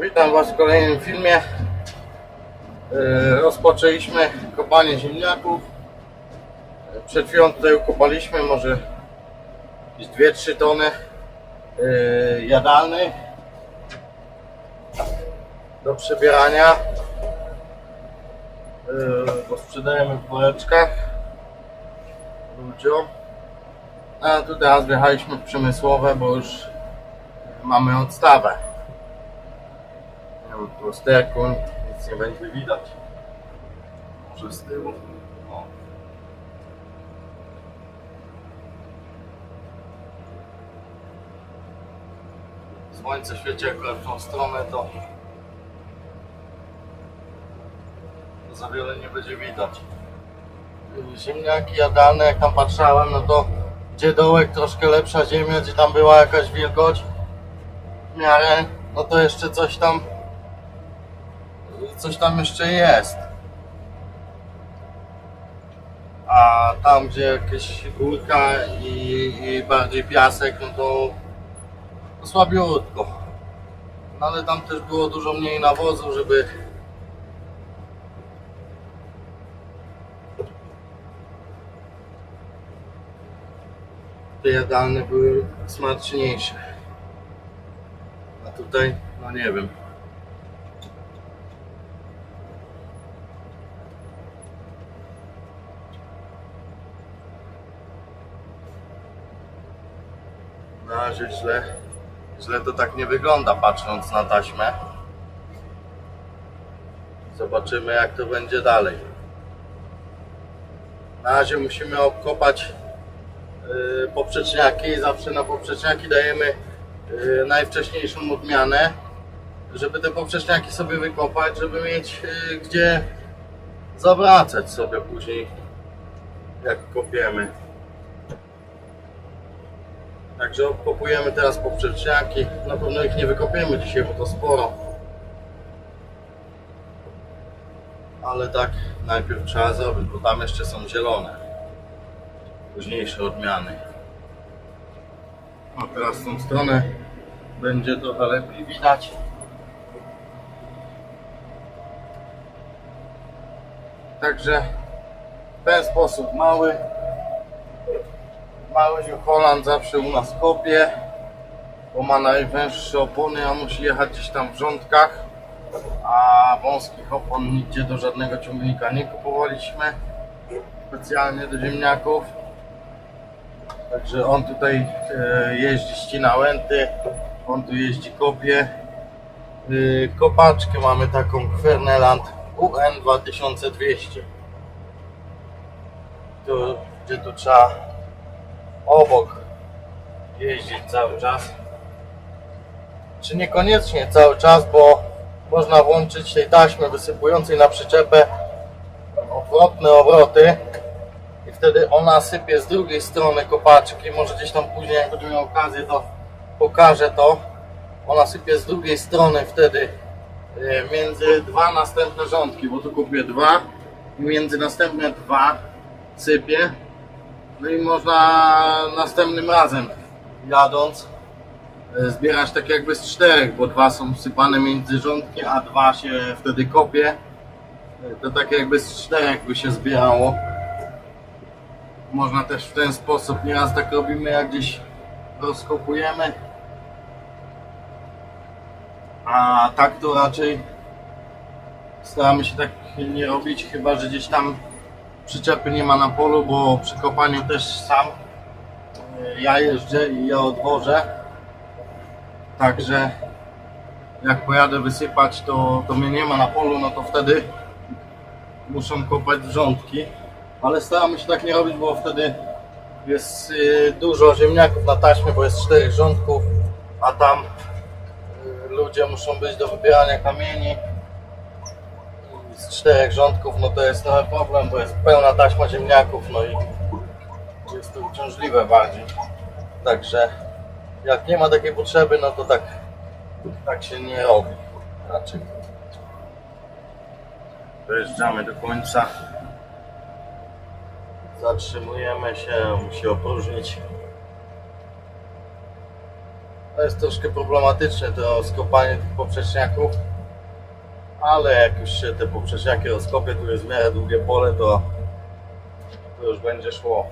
Witam Was w kolejnym filmie. E, Rozpoczęliśmy kopanie ziemniaków. E, Przed chwilą tutaj ukopaliśmy może jakieś 2-3 tony e, jadalnej do przebierania. Bo sprzedajemy w woreczkach ludziom. A tu teraz wjechaliśmy w przemysłowe, bo już mamy odstawę. Nie wiem, tu sterku nic nie będzie widać. Przez tyłu. Słońce świeci akurat w tą stronę, to za wiele nie będzie widać. Ziemniaki jadalne, jak tam patrzałem, no to gdzie dołek troszkę lepsza ziemia, gdzie tam była jakaś wilgoć w miarę, no to jeszcze coś tam coś tam jeszcze jest. A tam gdzie jakieś górka i, i bardziej piasek, no to, to słabiutko. No ale tam też było dużo mniej nawozu, żeby te jadalne były smaczniejsze. A tutaj, no nie wiem. Na razie źle, źle to tak nie wygląda patrząc na taśmę. Zobaczymy jak to będzie dalej. Na razie musimy obkopać yy, poprzeczniaki. Zawsze na poprzeczniaki dajemy yy, najwcześniejszą odmianę, żeby te poprzeczniaki sobie wykopać, żeby mieć yy, gdzie zawracać sobie później jak kopiemy. Także obkopujemy teraz poprzeczniaki. Na pewno ich nie wykopiemy dzisiaj, bo to sporo. Ale tak najpierw trzeba zrobić, bo tam jeszcze są zielone. Późniejsze odmiany. A teraz tą stronę będzie trochę lepiej widać. Także w ten sposób mały Mały New Holland zawsze u nas kopie, bo ma najwęższe opony, a musi jechać gdzieś tam w rządkach, a wąskich opon nigdzie do żadnego ciągnika nie kupowaliśmy, specjalnie do ziemniaków. Także on tutaj e, jeździ, ścina łęty, on tu jeździ, kopie. Y, Kopaczkę mamy taką Kwerneland UN 2200. Tu, gdzie tu trzeba obok jeździć cały czas. Czy niekoniecznie cały czas, bo można włączyć tej taśmy wysypującej na przyczepę odwrotne obroty i wtedy ona sypie z drugiej strony kopaczki. Może gdzieś tam później, jak będę miał okazję, to pokażę to. Ona sypie z drugiej strony wtedy e, między dwa następne rządki, bo tu kupię dwa i między następne dwa sypie no i można następnym razem jadąc e, zbierać tak jakby z czterech, bo dwa są wsypane między rządki, a dwa się wtedy kopie. E, To tak jakby z czterech by się zbierało. Można też w ten sposób, nieraz tak robimy jak gdzieś rozkopujemy. A tak to raczej staramy się tak nie robić, chyba że gdzieś tam przyczepy nie ma na polu, bo przy kopaniu też sam e, ja jeżdżę i ja odwożę. Także jak pojadę wysypać, to, to mnie nie ma na polu, no to wtedy muszą kopać wrzątki. Ale staramy się tak nie robić, bo wtedy jest y, dużo ziemniaków na taśmie, bo jest czterech rządków, a tam y, ludzie muszą być do wybierania kamieni z czterech rządków, no to jest trochę problem, bo jest pełna taśma ziemniaków, no i jest to uciążliwe bardziej. Także jak nie ma takiej potrzeby, no to tak, tak się nie robi raczej. Dojeżdżamy do końca. Zatrzymujemy się, musi opróżnić To jest troszkę problematyczne to skopanie tych poprzeczniaków, ale jak już się te poprzeczniaki rozkopie, tu jest w miarę długie pole, to, to już będzie szło.